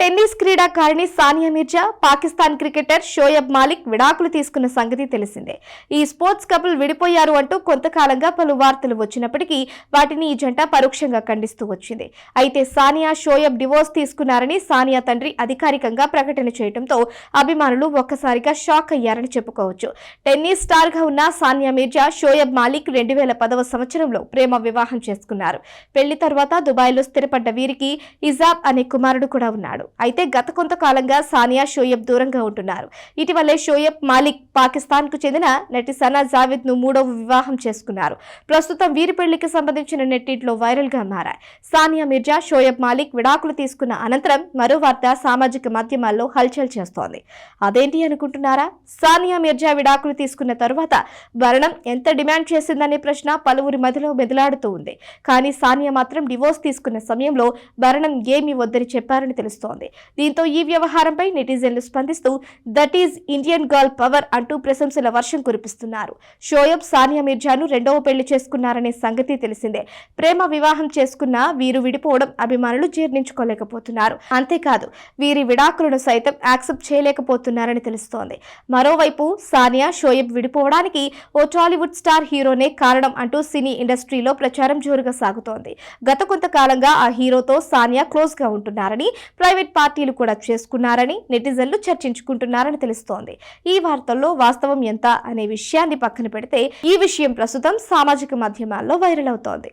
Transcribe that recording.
Tennis క్రీడాకారిణి Sania Mirza Pakistan cricketer Shoaib Malik విడాకులు తీసుకున్న సంగతి తెలిసిందే. ఈ స్పోర్ట్స్ కపుల్ విడిపోయారు అంటూ కొంతకాలంగా పలు వార్తలు వచ్చినప్పటికీ వాటిని ఈ జంట పరోక్షంగా ఖండిస్తూ వచ్చింది. అయితే సానియా షోయబ్ డివోర్స్ తీసుకున్నారని సానియా తండ్రి అధికారికంగా ప్రకటన చేయడంతో అభిమానులు ఒక్కసారిగా షాక్ అయ్యారని చెప్పుకోవచ్చు. టెన్నిస్ స్టార్గా ఉన్న సానియా మిర్జా షోయబ్ మాలిక్ రెండు వేల పదవ సంవత్సరంలో ప్రేమ వివాహం చేసుకున్నారు. పెళ్ళి తర్వాత దుబాయ్లో స్థిరపడ్డ వీరికి ఇజాబ్ అనే కుమారుడు కూడా ఉన్నాడు. అయితే గత కొంతకాలంగా సానియా షోయబ్ దూరంగా ఉంటున్నారు. ఇటీవలే షోయబ్ మాలిక్ పాకిస్తాన్కు చెందిన నటి సనా జావేద్ను మూడవ వివాహం చేసుకున్నారు. ప్రస్తుతం వీరి పెళ్ళికి సంబంధించిన నెట్టింట్లో వైరల్గా మారాయి. సానియా మిర్జా షోయబ్ మాలిక్ విడాకులు తీసుకున్న అనంతరం మరో వార్త సామాజిక మాధ్యమాల్లో హల్చల్ చేస్తోంది. అదేంటి అనుకుంటున్నారా? సానియా మిర్జా విడాకులు తీసుకున్న తరువాత భరణం ఎంత డిమాండ్ చేసిందనే ప్రశ్న పలువురి మధ్యలో మెదలాడుతూ ఉంది. కానీ సానియా మాత్రం డివోర్స్ తీసుకున్న సమయంలో భరణం ఏమీ వద్దని చెప్పారని తెలుస్తోంది. దీంతో ఈ వ్యవహారంపై నెటిజన్లు స్పందిస్తూ that is Indian girl power అంటూ ప్రశంసల వర్షం కురిపిస్తున్నారు. షోయబ్ సానియా మిర్జాను రెండవ పెళ్ళి చేసుకున్నారనే సంగతి తెలిసిందే. ప్రేమ వివాహం చేసుకున్న వీరు విడిపోవడం అభిమానులు జీర్ణించుకోలేకపోతున్నారు. అంతేకాదు వీరి విడాకులను సైతం యాక్సెప్ట్ చేయలేకపోతున్నారని తెలుస్తోంది. మరోవైపు సానియా షోయబ్ విడిపోవడానికి ఓ టాలీవుడ్ స్టార్ హీరోనే కారణం అంటూ సినీ ఇండస్ట్రీలో ప్రచారం జోరుగా సాగుతోంది. గత కొంతకాలంగా ఆ హీరోతో సానియా క్లోజ్గా ఉంటున్నారని ప్రైవేట్ పార్టీలు కూడా చేసుకున్నారని నెటిజన్లు చర్చించుకుంటున్నారని తెలుస్తోంది. ఈ వార్తల్లో వాస్తవం ఎంత అనే విషయాన్ని పక్కన పెడితే ఈ విషయం ప్రస్తుతం సామాజిక మాధ్యమాల్లో వైరల్ అవుతోంది.